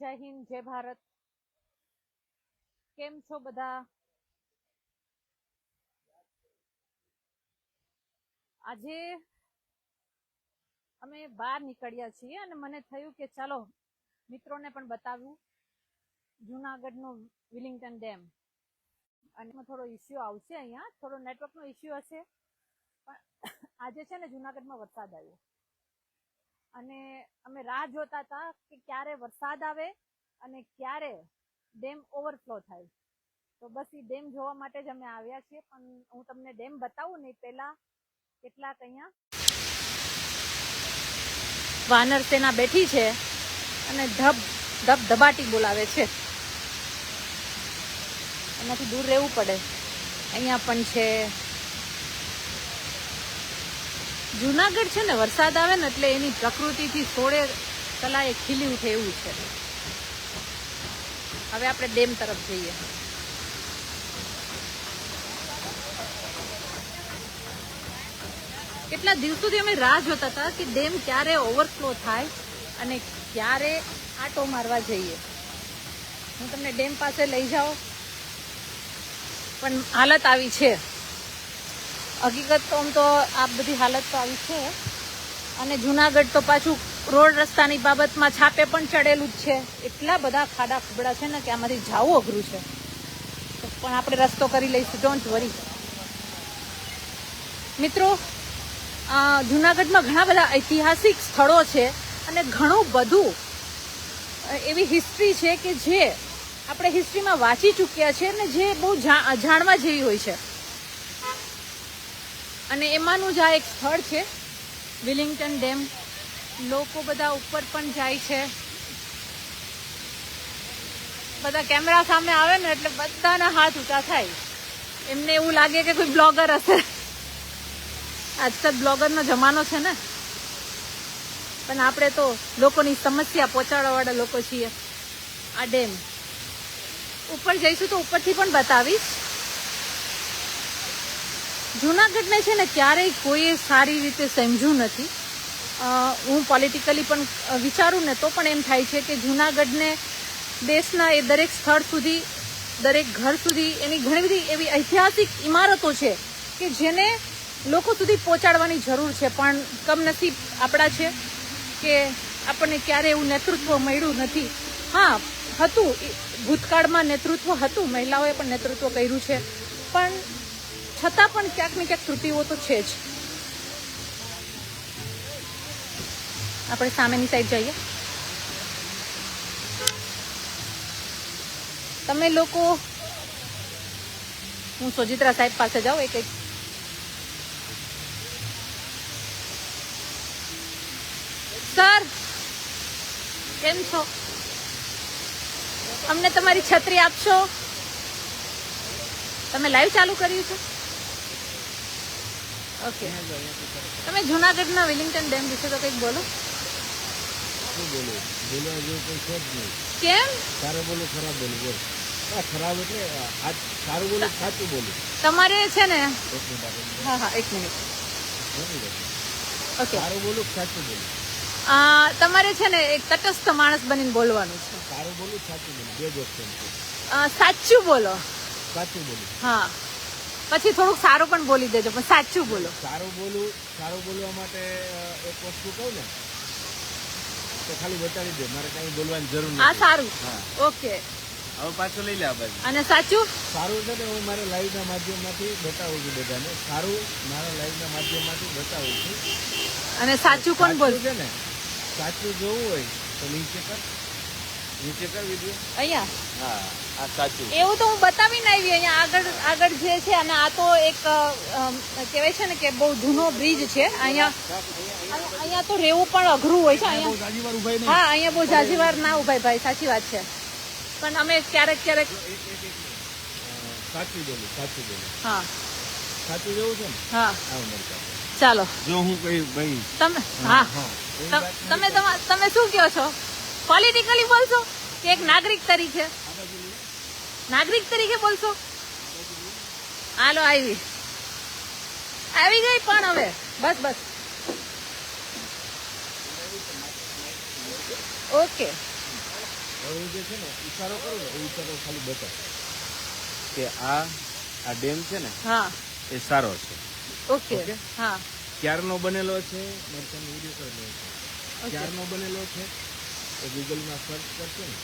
જય હિન્દ, જય ભારત. કેમ છો બધા? આજે અમે બહાર નીકળ્યા છીએ અને મને થયું કે ચાલો મિત્રોને પણ બતાવ્યું જુનાગઢનો વિલિંગ્ટન ડેમ. અને થોડો ઇસ્યુ આવશે અહીંયા, થોડો નેટવર્કનો ઇસ્યુ હશે. પણ આજે છે ને જુનાગઢમાં વરસાદ આવ્યો. અને અમે રાહ જોતા હતા કે ક્યારે વરસાદ આવે અને ક્યારે ડેમ ઓવરફ્લો થાય. તો બસ એ ડેમ જોવા માટે જ અમે આવ્યા છીએ, પણ હું તમને ડેમ બતાવું ને પહેલા કેટલાક અહીંયા વાનર સેના બેઠી છે અને ધબ ધબ ધબાટી બોલાવે છે. એનાથી દૂર રહેવું પડે. અહીંયા પણ છે. જુનાગઢ છે ને, વરસાદ આવે ને એટલે એની પ્રકૃતિથી સોળે કલાએ ખીલી ઉઠે એવું છે. હવે આપણે ડેમ તરફ જઈએ. કેટલા દિવસોથી અમે રાહ જોતા હતા કે ડેમ ક્યારે ઓવરફ્લો થાય અને ક્યારે આટો મારવા જઈએ. હું તમને ડેમ પાસે લઈ જાઉં પણ હાલત આવી છે. હકીકત તો આમ તો આ બધી હાલત તો આવી છે. અને જુનાગઢ તો પાછું રોડ રસ્તાની બાબતમાં છાપે પણ ચડેલું જ છે. એટલા બધા ખાડા ખબડા છે ને કે આમાંથી જાવું અઘરું છે. પણ આપણે રસ્તો કરી લઈશું. ડોન્ટ વરી મિત્રો જુનાગઢમાં ઘણા બધા ઐતિહાસિક સ્થળો છે અને ઘણું બધું એવી હિસ્ટ્રી છે કે જે આપણે હિસ્ટ્રીમાં વાંચી ચૂક્યા છે અને જે બહુ જાણવા જેવી હોય છે. અને એમાંનું જ આ એક સ્થળ છે, વિલિંગ્ટન ડેમ. લોકો બધા ઉપર પણ જાય છે. બધા કેમેરા સામે આવે ને એટલે બધાના હાથ ઊંચા થાય. એમને એવું લાગે કે કોઈ બ્લોગર હશે. આજકાલ બ્લોગરનો જમાનો છે ને. પણ આપણે તો લોકોની સમસ્યા પહોંચાડવાવાળા લોકો છીએ. આ ડેમ. ઉપર જઈશું તો ઉપરથી પણ બતાવીશ. જુનાગઢને છે ને ક્યારેય કોઈએ સારી રીતે સમજ્યું નથી. હું પોલિટિકલી પણ વિચારું ને તો પણ એમ થાય છે કે જુનાગઢને દેશના એ દરેક સ્થળ સુધી, દરેક ઘર સુધી એની ઘણી બધી એવી ઐતિહાસિક ઇમારતો છે કે જેને લોકો સુધી પહોંચાડવાની જરૂર છે. પણ કમનસીબ આપણા છે કે આપણને ક્યારે એવું નેતૃત્વ મળ્યું નથી. હા, હતું. ભૂતકાળમાં નેતૃત્વ હતું. મહિલાઓએ પણ નેતૃત્વ કર્યું છે. પણ છતાં પણ ક્યાંક ને ક્યાંક ત્રુટીઓ તો છે જ. આપણે સામેની સાઈડ જઈએ. તમે લોકો, હું સોજિત્રા સાહેબ પાસે જાઉં, એક એક. સર, કેમ છો? અમને તમારી છત્રી આપશો? તમે લાઈવ ચાલુ કર્યું છે? ઓકે. તમે જુનાગઢના વિલિંગ્ટન ડેમ વિશે તો કંઈક બોલો. શું બોલું? બોલવા જેવું કોઈ છે જ નહીં. કેમ? સારું બોલું ખરાબ બોલું બોલ. ખરાબ એટલે આ સારું બોલું સાચું બોલું. તમારે છે ને હા હા એક મિનિટ. ઓકે. સારું બોલું સાચું બોલું? તમારે છે ને એક તટસ્થ માણસ બનીને બોલવાનું છે. સારું બોલું સાચું બોલું? બે જ ઓપ્શન છે. સાચું બોલો. સાચું બોલું. હા. પછી થોડુંક સારું પણ બોલી દેજો પણ સાચું બોલો. સારું બોલું સારું બોલવા માટે એક વસ્તુ કહું ને તો ખાલી બતાવી દે મારે કઈ બોલવાની જરૂર નથી. સારું. ઓકે. હવે પાછું લઈ લે આ બાજુ. અને સાચું? સારું છે ને હું મારા લાઈવના માધ્યમમાંથી બતાવું છું બધાને. સારું મારા લાઈવના માધ્યમમાંથી બતાવું છું. અને સાચું કોણ બોલ? છે ને સાચું જોવું હોય તો નીચે કર. નીચે કર વીડિયો અહીંયા હા આ સાચું એવું તો હું બતાવીને આવી અહીંયા આગળ આગળ જે છે અને આ તો એક કહેવાય છે ને કે બહુ જૂનો બ્રિજ છે અહીંયા અહીંયા તો રહેવું પણ અઘરું હોય છે અહીંયા હા અહીંયા બહુ જાજી વાર ના ઉભાય ભાઈ સાચી વાત છે પણ અમે ક્યારેક ક્યારેક સાચું બોલું સાચું બોલું હા સાચું જેવું છે ને હા ચાલો જો હું કઈ ભાઈ તમે હા હા એવી તમે તમા- તમે શું કહો છો પોલિટિકલી બોલશો? કે એક નાગરિક તરીકે? નાગરિક તરીકે બોલશો? હાલો આવી. આવી ગઈ પણ હવે. બસ બસ. ઓકે. જે છે ને ઈશારો કરું ને ઈશારો ખાલી બતાવ કે આ આ ડેમ છે ને હા. એ સારો છે. ઓકે. હા. ક્યારનો બનેલો છે? તમને વીડિયો છે. ક્યારનો બનેલો છે? તો ગૂગલમાં સર્ચ કરશે ને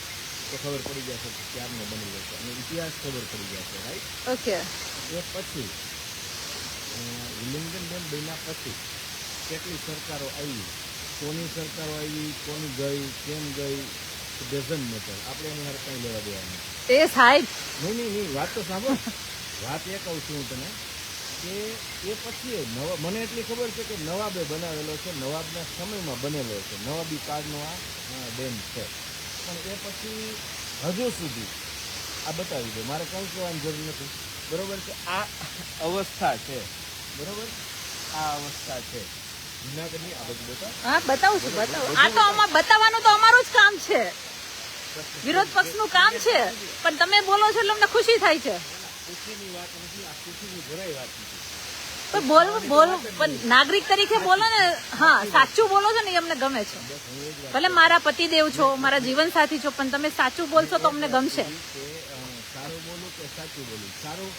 તો ખબર પડી જશે કે ક્યારનો બનેલો છે. અને ઇતિહાસ ખબર પડી જશે રાઈટ ઓકે. એ પછી વિલિંગન ડેમ બન્યા પછી કેટલી સરકારો આવી? કોની સરકારો આવી? કોની ગઈ? કેમ ગઈ? ડઝન મેટર આપણે એની હારે કંઈ લેવા દેવાનું. એ સાહેબ. નહીં નહીં નહીં વાત તો સાંભળો. વાત એ કહું છું હું તને. કે એ પછી નવા મને એટલી ખબર છે કે નવાબે બનાવેલો છે નવાબના સમયમાં બનેલો છે. નવાબી કાળનો આ ડેમ છે. પણ એ પછી હજુ સુધી આ બતાવી દે. મારે કંઈ કહેવાની જરૂર નથી. બરોબર છે? આ અવસ્થા છે. બરોબર? આ અવસ્થા છે. જુનાગઢની આ બધું બતાવ. હા બતાવું. છું બતાવું આ તો આમાં બતાવવાનું તો અમારું જ કામ છે. વિરોધ પક્ષનું કામ છે. પણ તમે બોલો છો એટલે અમને ખુશી થાય છે. ખુશીની વાત નથી આ ખુશીની જરાય વાત નથી. પણ બોલવું બોલવું પણ નાગરિક તરીકે બોલો ને હા સાચું બોલો છો ને એ અમને ગમે છે. ભલે મારા પતિદેવ છો મારા જીવન સાથી છો પણ તમે સાચું બોલશો તો અમને ગમશે. સારું બોલું કે સાચું બોલું. સારું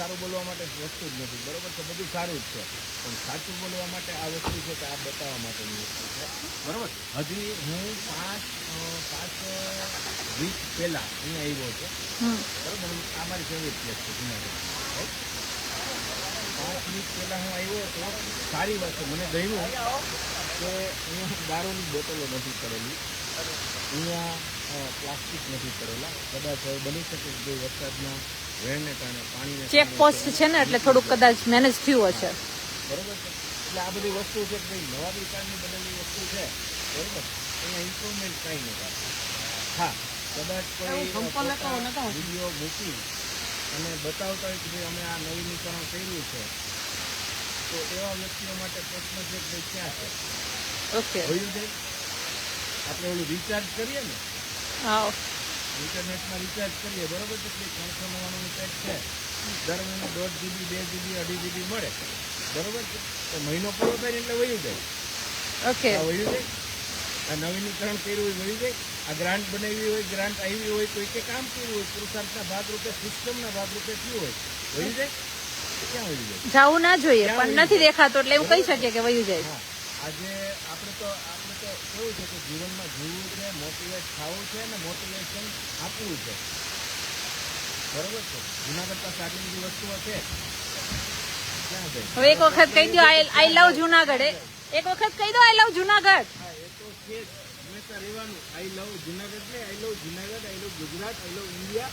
સારું બોલવા માટે વસ્તુ જ નથી. બરાબર છે? બધું સારું જ છે. પણ સાચું બોલવા માટે આ વસ્તુ છે કે આ બતાવવા માટેની વસ્તુ છે. બરાબર હજી હું પાંચ પાંચ વીક પહેલાં અહીંયા આવ્યો છું બરાબર? આ મારી ફેવરિટ પ્લેસ છે જુનાગઢ. પાંચ વીક પહેલાં હું આવ્યો હતો. સારી વાત છે. મને ગયું કે અહીંયા દારૂની બોટલો નથી કરેલી. અહીંયા પ્લાસ્ટિક નથી કરેલા. કદાચ બની શકે કે વરસાદમાં ચેક કારણે પોસ્ટ છે ને એટલે થોડુંક કદાચ મેનેજ થયું હશે. બરોબર છે? એટલે આ બધી વસ્તુ છે ભાઈ નવા વિકાસની બનેલી વસ્તુ છે. બરોબર? અહીંયા ઇમ્પ્રુવમેન્ટ કાંઈ નથી હા કદાચ કોઈ વીડિયો મૂકી અને બતાવતા હોય કે ભાઈ અમે આ નવીનીકરણ કર્યું છે. તો એવા વ્યક્તિઓ માટે પ્રશ્ન છે કે ક્યાં છે? ઓકે હોયું આપણે ઓલું રિચાર્જ કરીએ ને? હા ઇન્ટરનેટમાં રિચાર્જ કરીએ બરોબર? છે કે ત્રણસો નવ્વાણું પેક છે દર મહિને દોઢ જીબી બે જીબી અઢી જીબી મળે. બરોબર છે? તો મહિનો પૂરો થાય એટલે વયું જાય. ઓકે વયું જાય. આ નવીનીકરણ કર્યું હોય વયું જાય. આ ગ્રાન્ટ બનાવી હોય ગ્રાન્ટ આવી હોય કોઈ કે કામ કર્યું હોય પુરુષાર્થના ભાગરૂપે સિસ્ટમના ભાગરૂપે થયું હોય વયું જાય? ક્યાં વયું જાય? જવું ના જોઈએ પણ નથી દેખાતો એટલે એવું કહી શકીએ કે વયું જાય. આજે આપણે તો આપણે તો કેવું છે કે જીવનમાં જીવવું છે મોટિવેટ થવું છે અને મોટિવેશન આપવું છે. બરોબર છે? જુનાગઢ પાસે આટલી બધી વસ્તુઓ છે. હવે એક વખત કહી દો આઈ લવ જુનાગઢ. એક વખત કહી દો આઈ લવ જુનાગઢ. એ તો છે હંમેશા રહેવાનું. આઈ લવ જુનાગઢ ને I love Junagadh I love Gujarat I love India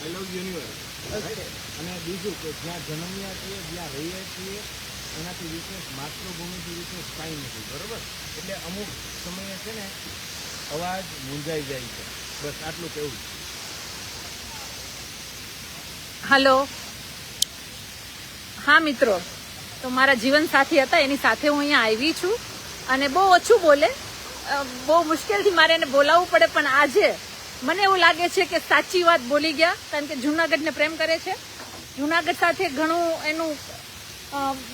I love universe અને બીજું કે જ્યાં જન્મ્યા છીએ જ્યાં રહીએ છીએ એનાથી વિશેષ માતૃભૂમિથી વિશેષ કાંઈ નથી, બરાબર? એટલે અમુક સમયે છે ને, અવાજ મૂંઝાઈ જાય છે. બસ આટલું છે. હલો. હા, મિત્રો. તો મારા જીવન સાથી હતા, એની સાથે હું અહીંયા આવી છું. અને બહુ ઓછું બોલે. બહુ મુશ્કેલથી મારે એને બોલાવવું પડે, પણ આજે મને એવું લાગે છે કે સાચી વાત બોલી ગયા, કારણ કે જુનાગઢને પ્રેમ કરે છે. જુનાગઢ સાથે ઘણું એનું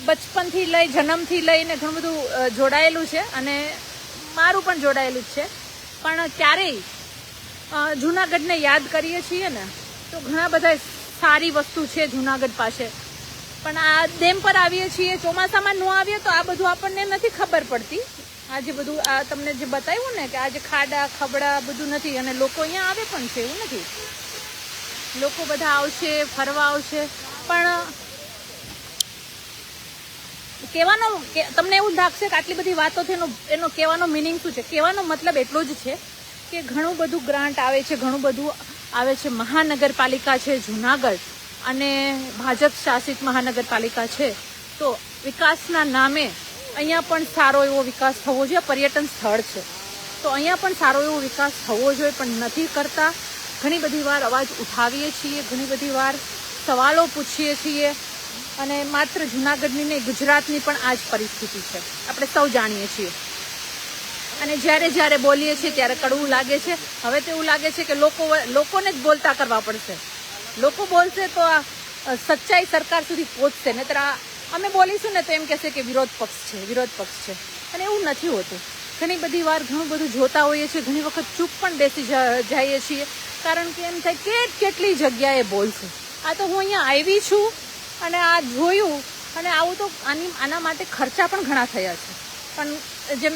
બચપનથી લઈ, જન્મથી લઈને ઘણું બધું જોડાયેલું છે અને મારું પણ જોડાયેલું જ છે. પણ ક્યારેય જૂનાગઢને યાદ કરીએ છીએ ને, તો ઘણા બધા સારી વસ્તુ છે જુનાગઢ પાસે. પણ આ ડેમ પર આવીએ છીએ, ચોમાસામાં ન આવીએ, તો આ બધું આપણને નથી ખબર પડતી. આ જે બધું, આ તમને જે બતાવ્યું ને કે આ જે ખાડા, ખબડા બધું નથી અને લોકો અહીંયા આવે પણ છે એવું નથી. લોકો બધા આવશે, ફરવા આવશે. પણ કહેવાનો તમને એવું લાગશે કે આટલી બધી વાતો છે, એનો એનો કહેવાનો મિનિંગ શું છે? કહેવાનો મતલબ એટલો જ છે કે ઘણું બધું ગ્રાન્ટ આવે છે, ઘણું બધું આવે છે. મહાનગરપાલિકા છે, જુનાગઢ અને ભાજપ શાસિત મહાનગરપાલિકા છે. તો વિકાસના નામે અહીંયા પણ સારો એવો વિકાસ થવો જોઈએ. પર્યટન સ્થળ છે. તો અહીંયા પણ સારો એવો વિકાસ થવો જોઈએ, પણ નથી કરતા. ઘણી બધી વાર અવાજ ઉઠાવીએ છીએ, ઘણી બધી વાર સવાલો પૂછીએ છીએ. અને માત્ર જુનાગઢની નહીં, ગુજરાતની પણ આ જ પરિસ્થિતિ છે. આપણે સૌ જાણીએ છીએ. અને જ્યારે જ્યારે બોલીએ છીએ ત્યારે કડવું લાગે છે. હવે તો એવું લાગે છે કે લોકો લોકોને જ બોલતા કરવા પડશે. લોકો બોલશે તો આ સચ્ચાઈ સરકાર સુધી પહોંચશે. નહીતર આ, અમે બોલીશું ને તો એમ કહેશે કે વિરોધ પક્ષ છે, વિરોધ પક્ષ છે. અને એવું નથી હોતું. ઘણી બધી વાર ઘણું બધું જોતા હોઈએ છીએ, ઘણી વખત ચૂપ પણ બેસી જઈએ છીએ. કારણ કે એમ થાય કે કેટલી જગ્યાએ બોલશું. આ તો હું અહીંયા આવી છું. અને આ જોયું અને આવું તો આની આના માટે ખર્ચા પણ ઘણા થયા છે. પણ જેમ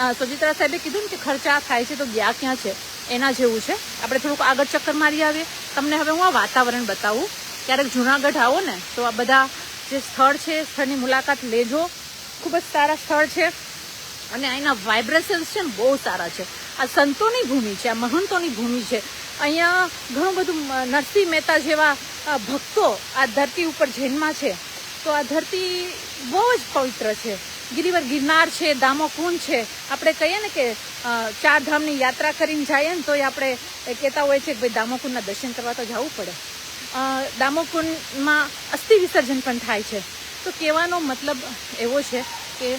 અ, સુચિત્રા સાહેબે કીધું ને કે ખર્ચા થાય છે તો ગયા ક્યાં છે? એના જેવું છે. આપણે થોડુંક આગળ ચક્કર મારી આવીએ. તમને હવે હું આ વાતાવરણ બતાવું. ક્યારેક જુનાગઢ આવો ને તો આ બધા જે સ્થળ છે સ્થળની મુલાકાત લેજો. ખૂબ જ સારા સ્થળ છે. અને અહીંના વાઇબ્રેશન્સ છે ને બહુ સારા છે. આ સંતોની ભૂમિ છે આ મહંતોની ભૂમિ છે. અહીંયા ઘણું બધું નરસિંહ મહેતા જેવા ભક્તો આ ધરતી ઉપર જન્મા છે, તો આ ધરતી બહુ જ પવિત્ર છે. ગિરિવર ગિરનાર છે, દામોકુંડ છે. આપણે કહીએ ને કે ચાર ધામની યાત્રા કરીને જઈએ ને તોય આપણે કહેતા હોય છે કે ભાઈ દામોકુંડના દર્શન કરવા તો જવું પડે. દામોકુંડમાં અસ્થિ વિસર્જન પણ થાય છે. તો કહેવાનો મતલબ એવો છે કે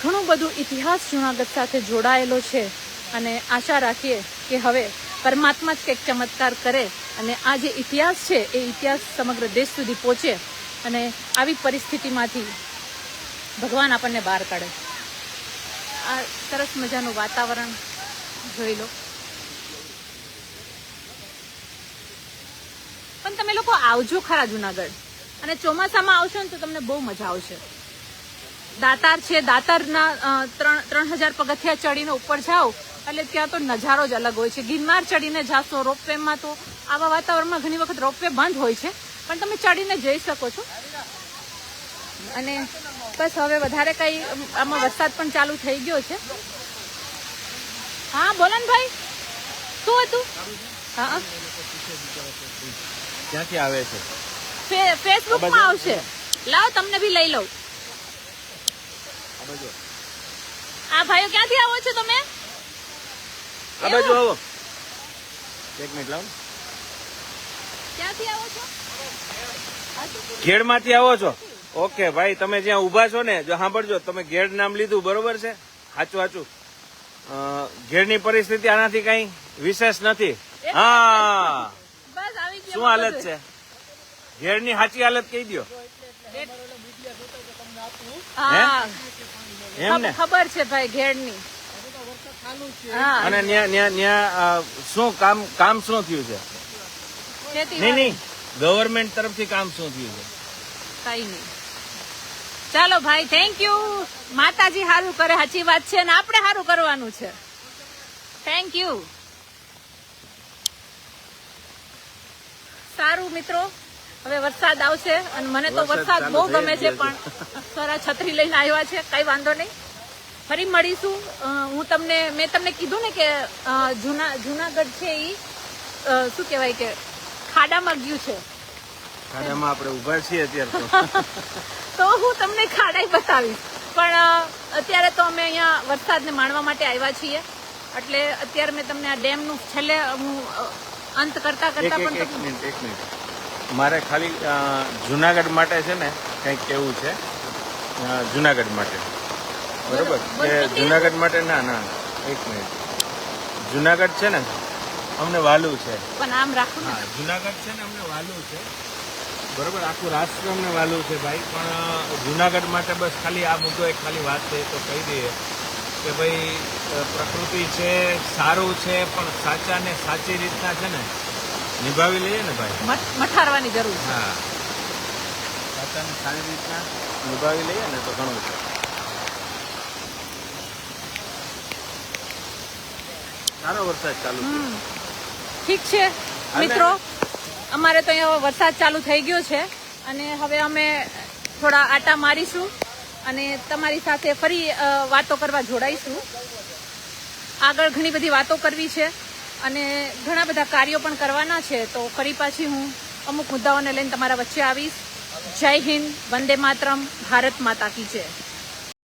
ઘણું બધું ઇતિહાસ જુનાગઢ સાથે જોડાયેલો છે અને આશા રાખીએ કે હવે પરમાત્મા જ કંઈક ચમત્કાર કરે અને આ જે ઇતિહાસ છે, એ ઇતિહાસ સમગ્ર દેશ સુધી પહોંચે અને આવી પરિસ્થિતિમાંથી ભગવાન આપણને બહાર કાઢે. આ સરસ મજાનું વાતાવરણ જોઈ લો. પણ તમે લોકો આવજો ખરા જુનાગઢ. અને ચોમાસામાં આવશો ને તો તમને બહુ મજા આવશે. દાતાર છે, દાતારના ત્રણ ત્રણ હજાર પગથિયા ચડીને ઉપર જાઓ એટલે ત્યાં તો નજારો જ અલગ હોય છે. ગિરનાર ચડીને જાશો રોપવેમાં તો આવા વાતાવરણમાં ઘણી વખત રોપવે બંધ હોય છે પણ તમે ચડીને જઈ શકો છો. અને બસ હવે વધારે કઈ આમાં વરસાદ પણ ચાલુ થઈ ગયો છે. હા બોલો ને ભાઈ શું હતું? હા. ક્યાંથી આવે છે? ફેસબુકમાં આવશે. લાવો તમને બી લઈ લઉં. આ આ ભાઈઓ ક્યાંથી આવો છો તમે? આવો. એક મિનિટ લાવો. ક્યાંથી આવો છો? ઘેડમાંથી આવો છો? ઓકે ભાઈ તમે જ્યાં ઊભા છો ને જો સાંભળજો તમે ઘેડ નામ લીધું બરોબર છે? સાચું સાચું. ઘેડની પરિસ્થિતિ આનાથી કઈ વિશેષ નથી. હા. બસ આવી ગયા શું હાલત છે? ઘેડની સાચી હાલત કહી દો એમ ને? ખબર છે ભાઈ ઘેડની. અને ન્યા ન્યા ન્યા અ, શું કામ કામ શું થયું છે? નહીં નહીં. ગવર્મેન્ટ તરફથી કામ શું થયું છે? કઈ નહીં. ચાલો ભાઈ થેન્ક યુ માતાજી સારું કરે સાચી વાત છે અને આપણે સારું કરવાનું છે. થેન્ક યુ સારું મિત્રો હવે વરસાદ આવશે અને મને તો વરસાદ બહુ ગમે છે પણ સરા છત્રી લઈને આવ્યા છે કઈ વાંધો નહીં. ફરી મળીશું. હું તમને મેં તમને કીધું ને કે જૂના જુનાગઢ છે એ શું કહેવાય કે ખાડામાં ગયું છે. ખાડામાં આપણે ઊભા છીએ અત્યારે તો. હું તમને ખાડા બતાવીશ. પણ અત્યારે તો અમે અહીંયા વરસાદને માણવા માટે આવ્યા છીએ. એટલે અત્યારે મેં તમને આ ડેમનું છેલ્લે હું અંત કરતા કરતા પણ એક મિનિટ એક મિનિટ. મારે ખાલી જુનાગઢ માટે છે ને કંઈક કેવું છે. જુનાગઢ માટે. બરોબર. જુનાગઢ માટે ના ના. એક મિનિટ. જુનાગઢ છે ને અમને વાલું છે. પણ આમ રાખો ને. જુનાગઢ છે ને અમને વાલું છે. બરોબર આખું રાષ્ટ્ર અમને વાલું છે ભાઈ. પણ જુનાગઢ માટે બસ ખાલી આ મુદ્દો એક ખાલી વાત છે તો કહી દઈએ કે ભાઈ પ્રકૃતિ છે સારું છે પણ સાચા ને સાચી રીતના છે ને નિભાવી લઈએ ને ભાઈ. મઠારવાની જરૂર છે. હા. સાચાને સારી રીતના નિભાવી લઈએ ને તો ઘણું છે. સારો વરસાદ ચાલુ છે. ઠીક છે મિત્રો? અમારે તો અહીંયા વરસાદ ચાલુ થઈ ગયો છે અને હવે અમે થોડા આટા મારીશું અને તમારી સાથે ફરી વાતો કરવા જોડાઈશું. આગળ ઘણી બધી વાતો કરવી છે અને ઘણા બધા કાર્યો પણ કરવાના છે તો ફરી પાછી હું અમુક મુદ્દાઓને લઈને તમારા વચ્ચે આવીશ. જય હિન્દ વંદે માતરમ ભારત માતા કી જય.